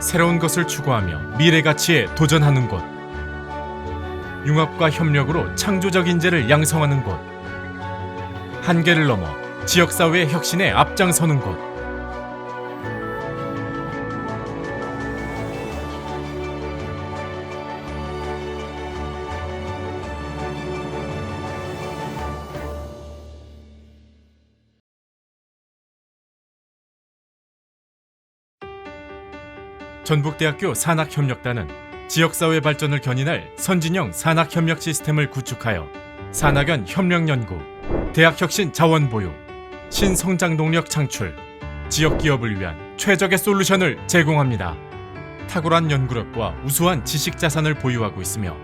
새로운 것을 추구하며 미래 가치에 도전하는 곳. 융합과 협력으로 창조적 인재를 양성하는 곳. 한계를 넘어 지역사회의 혁신에 앞장서는 곳. 전북대학교 산학협력단은 지역사회 발전을 견인할 선진형 산학협력 시스템을 구축하여 산학연 협력 연구, 대학혁신 자원 보유, 신성장 동력 창출, 지역 기업을 위한 최적의 솔루션을 제공합니다. 탁월한 연구력과 우수한 지식 자산을 보유하고 있으며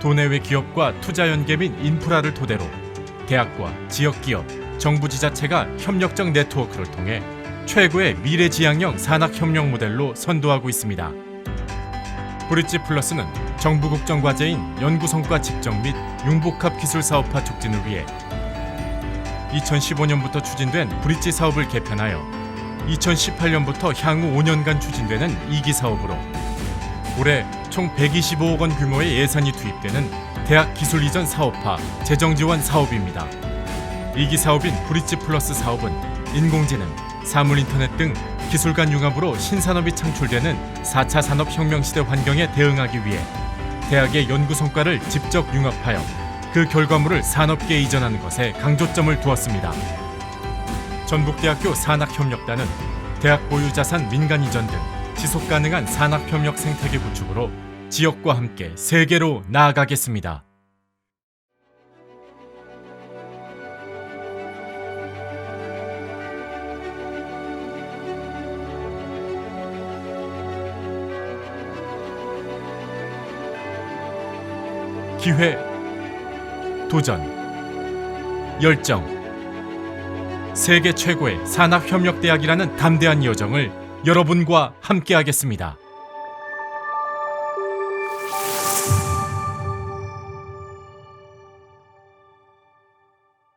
도내외 기업과 투자 연계 및 인프라를 토대로 대학과 지역 기업, 정부 지자체가 협력적 네트워크를 통해 최고의 미래지향형 산학협력 모델로 선도하고 있습니다. 브릿지 플러스는 정부 국정 과제인 연구성과 집정 및 융복합 기술 사업화 촉진을 위해 2015년부터 추진된 브릿지 사업을 개편하여 2018년부터 향후 5년간 추진되는 2기 사업으로 올해 총 125억 원 규모의 예산이 투입되는 대학 기술 이전 사업화 재정 지원 사업입니다. 2기 사업인 브릿지 플러스 사업은 인공지능, 사물 인터넷 등 기술 간 융합으로 신산업이 창출되는 4차 산업혁명 시대 환경에 대응하기 위해 대학의 연구 성과를 직접 융합하여 그 결과물을 산업계에 이전하는 것에 강조점을 두었습니다. 전북대학교 산학협력단은 대학 보유 자산 민간 이전 등 지속 가능한 산학협력 생태계 구축으로 지역과 함께 세계로 나아가겠습니다. 기회, 도전, 열정. 세계 최고의 산학협력대학이라는 담대한 여정을 여러분과 함께하겠습니다.